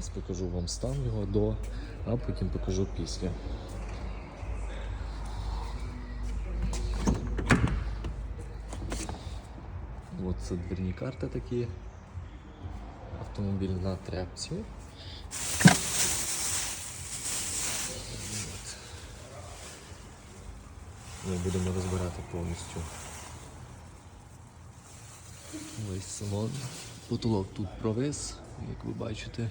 Зараз покажу вам стан його до, а потім покажу після. От це дверні карти такі. Автомобіль на тряпці. От. Ми будемо розбирати повністю весь салон. Потолок тут провис, як ви бачите,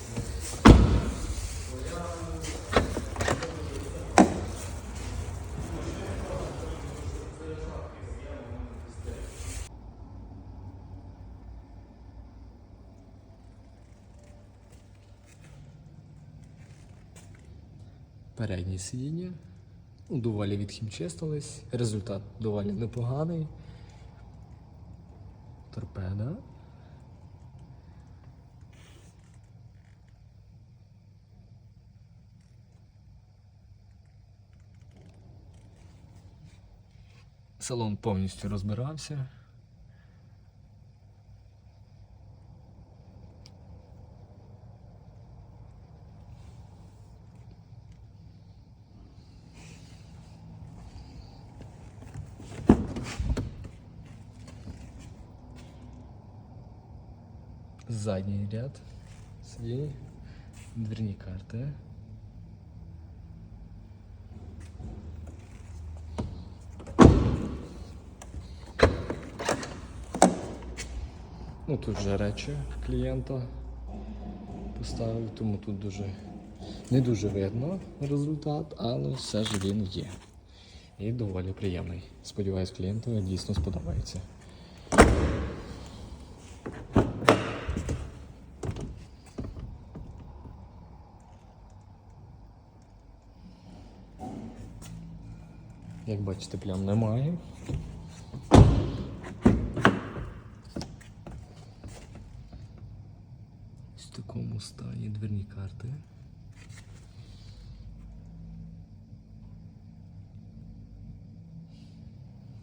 Передні сидіння. Ну, доволі відхімчистились. Результат доволі непоганий. Торпеда. Салон повністю розбирався. Задній ряд сидінь, дверні карти. Ну тут вже речі клієнта поставив, тому тут дуже не дуже видно результат, але все ж він є. І доволі приємний. Сподіваюсь, клієнту дійсно сподобається. Як бачите, плям немає. В такому стані дверні карти.